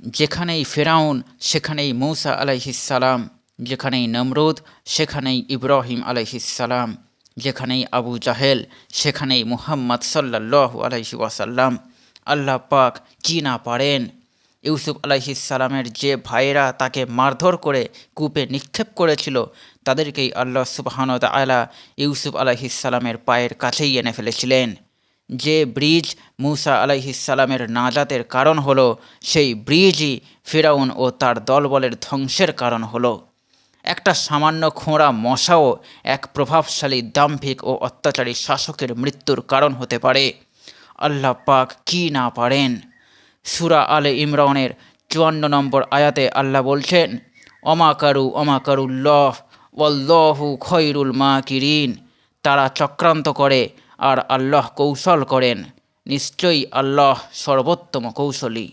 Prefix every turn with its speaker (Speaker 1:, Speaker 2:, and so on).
Speaker 1: যেখানেই ফেরাউন, সেখানেই মৌসা আলাইহিসালাম যেখানেই নমরুদ, সেখানেই ইব্রাহিম আলাইহিসালাম যেখানেই আবু জাহেল, সেখানেই মুহাম্মদ সাল্লাহ আলাইহি ওয়াসাল্লাম। আল্লাহ পাক কি না পারেন। ইউসুফ আলাইহিসালামের যে ভাইয়েরা তাকে মারধর করে কূপে নিক্ষেপ করেছিল, তাদেরকেই আল্লাহ সুবহান আলা ইউসুফ আলাইহিসালামের পায়ের কাছেই এনে ফেলেছিলেন। যে ব্রিজ মুসা আলাইহিসালামের নাজাতের কারণ হলো, সেই ব্রিজই ফেরাউন ও তার দলবলের ধ্বংসের কারণ হলো। একটা সামান্য খোঁড়া মশাও এক প্রভাবশালী দাম্ভিক ও অত্যাচারী শাসকের মৃত্যুর কারণ হতে পারে। আল্লাহ পাক কি না পারেন? সুরা আলে ইমরানের চুয়ান্ন নম্বর আয়াতে আল্লাহ বলছেন অমাকারু অমাকারুল্লহ ওয়াল্লাহু খৈরুল মা কিরিন তারা চক্রান্ত করে আর আল্লাহ কৌশল করেন। নিশ্চয়ই আল্লাহ সর্বোত্তম কৌশলী।